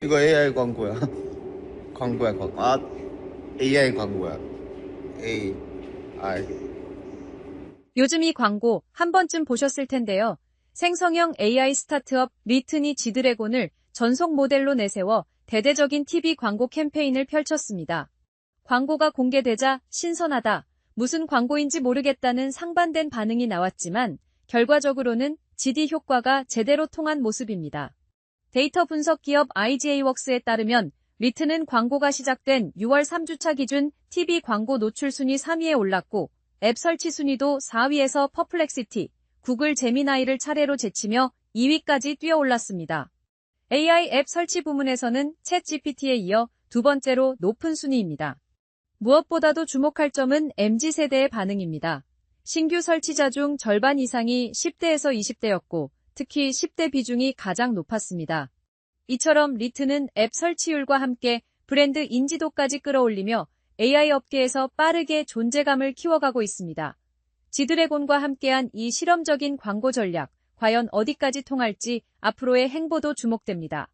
이거 AI 광고야. 광고야, 광고. 아, AI 광고야. AI. 요즘 이 광고 한 번쯤 보셨을 텐데요. 생성형 AI 스타트업 리튼이 지드래곤을 전속 모델로 내세워 대대적인 TV 광고 캠페인을 펼쳤습니다. 광고가 공개되자 신선하다, 무슨 광고인지 모르겠다는 상반된 반응이 나왔지만 결과적으로는 GD 효과가 제대로 통한 모습입니다. 데이터 분석 기업 IGA웍스에 따르면 리튼은 광고가 시작된 6월 3주차 기준 TV 광고 노출 순위 3위에 올랐고 앱 설치 순위도 4위에서 퍼플렉시티, 구글 제미나이를 차례로 제치며 2위까지 뛰어올랐습니다. AI 앱 설치 부문에서는 챗 GPT에 이어 두 번째로 높은 순위입니다. 무엇보다도 주목할 점은 MZ세대의 반응입니다. 신규 설치자 중 절반 이상이 10대에서 20대였고 특히 10대 비중이 가장 높았습니다. 이처럼 리트는 앱 설치율과 함께 브랜드 인지도까지 끌어올리며 AI 업계에서 빠르게 존재감을 키워가고 있습니다. 지드래곤과 함께한 이 실험적인 광고 전략, 과연 어디까지 통할지 앞으로의 행보도 주목됩니다.